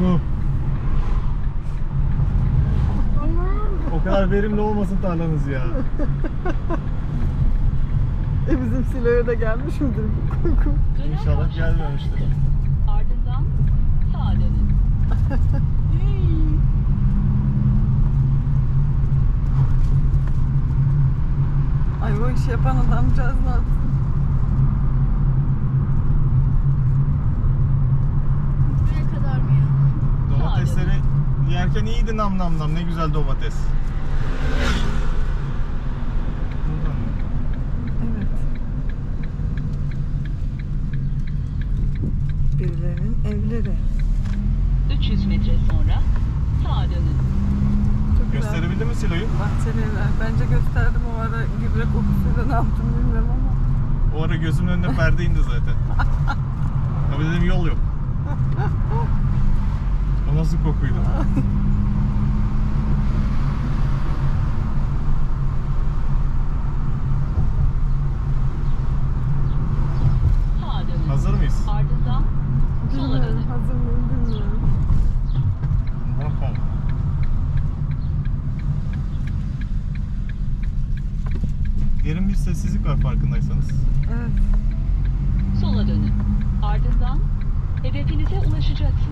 Koku? O kadar verimli olmasın tarlanız ya. E bizim siloya da gelmiş midir bu koku? İnşallah gelmemiştir. Ardından sağa dönün. Ay o iş yapan adamcağız ne yapsın? Buraya kadar mı ya? Domatesleri yerken iyiydi nam nam nam. Ne güzel domates. Evet. Birilerinin evleri. 300 metre sonra sağa dönün. Çok güzel. Gösterebildin mi siloyu? Bahçeliler. Bence gösterdim o ara gübre kokusuyla ne yaptım bilmiyorum ama. O ara gözümün önüne perde indi zaten. Tabii dedim yol yok. O nasıl kokuydu? Hazır mıyız? Ardından sola dönün. Hazır mıyım bilmiyorum. Bakalım. Derin bir sessizlik var farkındaysanız. Evet. Sola dönün. Ardından hedefinize ulaşacaksınız.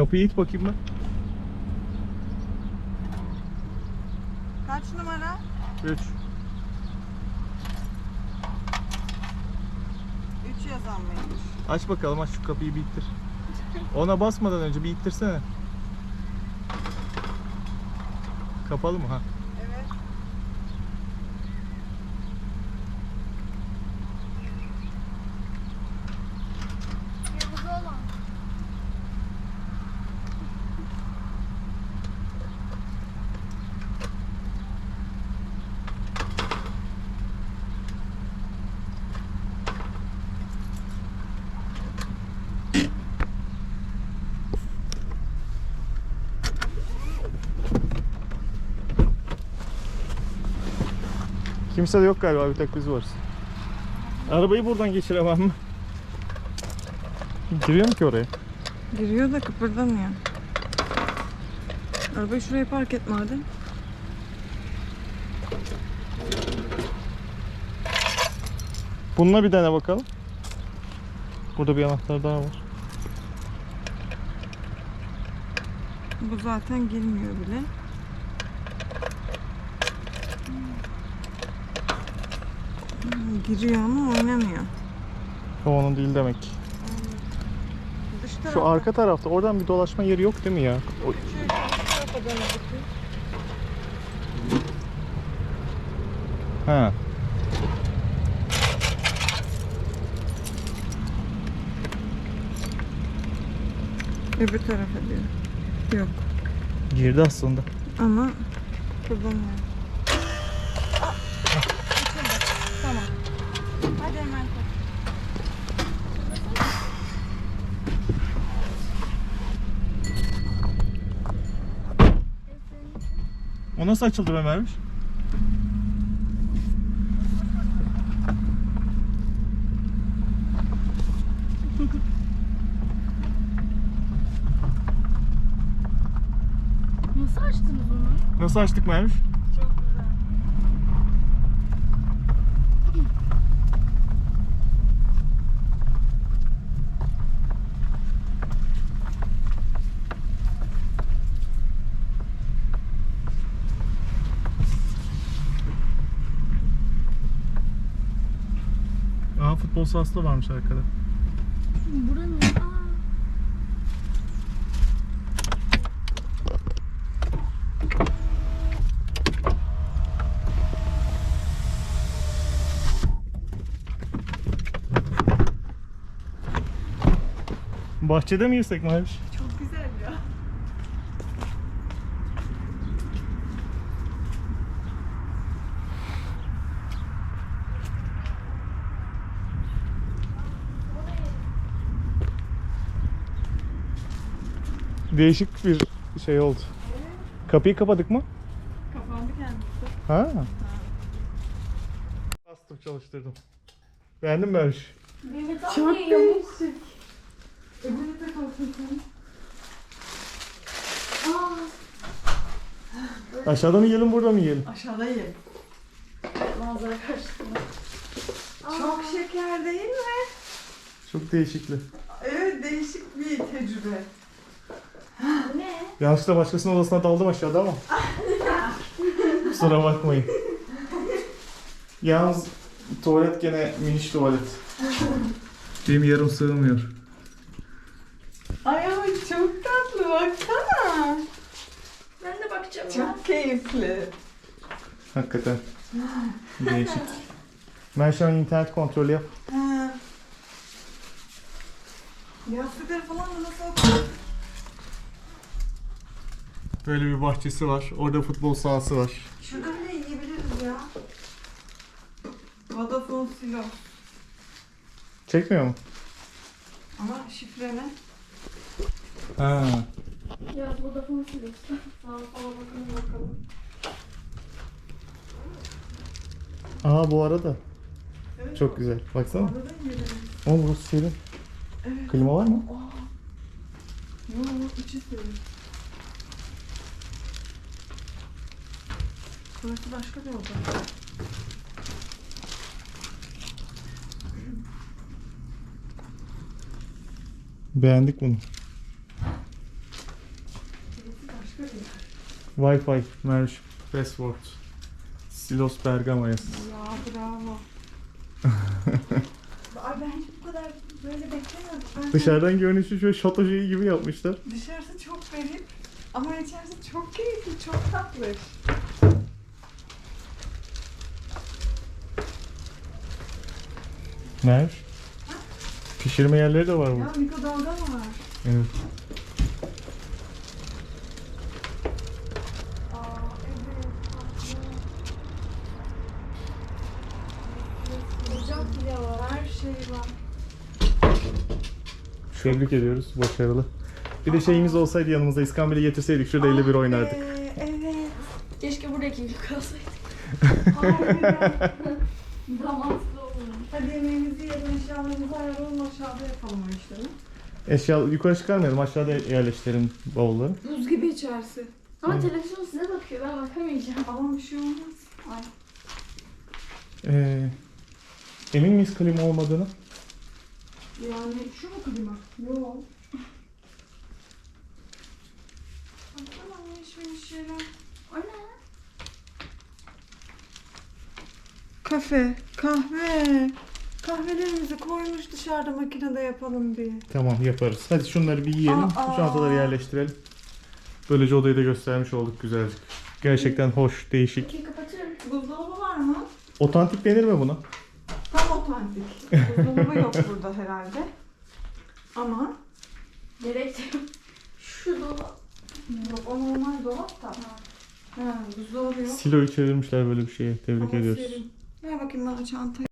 Kapıyı it bakayım ben. Kaç numara? 3. 3 yazan mıymış? Aç bakalım aç şu kapıyı bir ittir. Ona basmadan önce bir ittirsene. Kapalı mı ha? Kimse de yok galiba bir tek biz varız. Arabayı buradan geçiremem mi? Giriyor mu ki oraya? Giriyor da kıpırdamıyor. Arabayı şuraya park et madem. Bununla bir dene bakalım. Burada bir anahtar daha var. Bu zaten girmiyor bile. Hmm, Giriyor ama oynamıyor. O onun değil demek. Dış Şu arka tarafta oradan bir dolaşma yeri yok değil mi ya? O- Şöyle şu tarafa dönüp bakayım. Ha. Öbür tarafa diyor. Yok. Girdi aslında. Ama. Aa, açıldı. Tamam. Hadi hemen koy. O nasıl açıldı be Merviş? Nasıl açtınız onu? Nasıl açtık Merviş? Çok güzel. Futbol sahası da varmış arkada. Buranın aa. Bahçede mi girsek Maviş? Çok güzel ya. Değişik bir şey oldu. Kapıyı kapadık mı? Kapandı kendisi. Ha. Bastım çalıştırdım. Beğendin mi abi Çok değişik. Öbürü de kalsın sen. Aşağıda mı yiyelim burada mı yiyelim? Aşağıda yiyelim. Manzara karşısında. Çok şeker değil mi? Çok değişikli. Evet değişik bir tecrübe. Yanlışlıkla başkasının odasına daldım aşağıda ama. Kusura bakmayın. Yalnız tuvalet gene miniş tuvalet. Benim yarım sığmıyor. Ay ama çok tatlı baksana. Ben de bakacağım ya. Çok keyifli. Hakikaten. Değişik. Ben şu an internet kontrolü yap. Ha. Yastıkları falan da nasıl Böyle bir bahçesi var. Orada futbol sahası var. Şurada bile yiyebiliriz ya. Vodafone Silo. Çekmiyor mu? Ama şifre ne? Ha. Ya Vodafone siliyorsun. Sağa sola bakın bakalım. Aa bu arada. Evet. Çok güzel. Baksana. Orada da yiyebiliriz. Oğlum burası serin. Evet. Klima var mı? Yok içi serin. Burası başka bir oda. Beğendik bunu. Wi-Fi, merge, password. Silos Bergama'yız. Ya bravo. Ay ben hiç bu kadar böyle beklemiyordum. Ben Dışarıdan görünüşü şöyle şato şeyi gibi yapmışlar. Dışarısı çok garip ama içerisi çok keyifli, çok tatlı. Merge. Pişirme yerleri de var Ya burada. mikrodalga mı var? Evet. Tebrik ediyoruz. Başarılı. Bir de şeyimiz olsaydı yanımızda iskambil'i getirseydik şurada 51 oynardık. Ee, evet. Keşke buradaki gibi kalsaydık. Olurdu. Hadi yemeğimizi yiyelim, eşyalarımızı ayarlayalım, aşağıda yapalım o işleri. Eşya yukarı çıkarmayalım aşağıda yerleştirelim bavulları. Buz gibi içerisi. Ama Hı. televizyon size bakıyor. Ben bakamayacağım. Ama bir şey olmaz. Ay. Ee, emin miyiz klima olmadığını? Yani şu mu klima? Yok. Baksana miş miş şeyler. O ne? Kafe, kahve. Kahvelerimizi koymuş dışarıda makinede yapalım diye. Tamam yaparız. Hadi şunları bir yiyelim. Aa. Şu çantaları yerleştirelim. Böylece odayı da göstermiş olduk güzelcik. Gerçekten hoş, değişik. Peki kapatıyorum. Buzdolabı var mı? Otantik denir mi buna? Tam otantik. Buzdolabı yok burada herhalde. Ama Gerek yok. Şu dolap. yok, o normal dolap da. Ha, buzdolabı yok. Siloyu çevirmişler böyle bir şeye. Tebrik Ama ediyoruz. serin. Ver bakayım bana çantayı.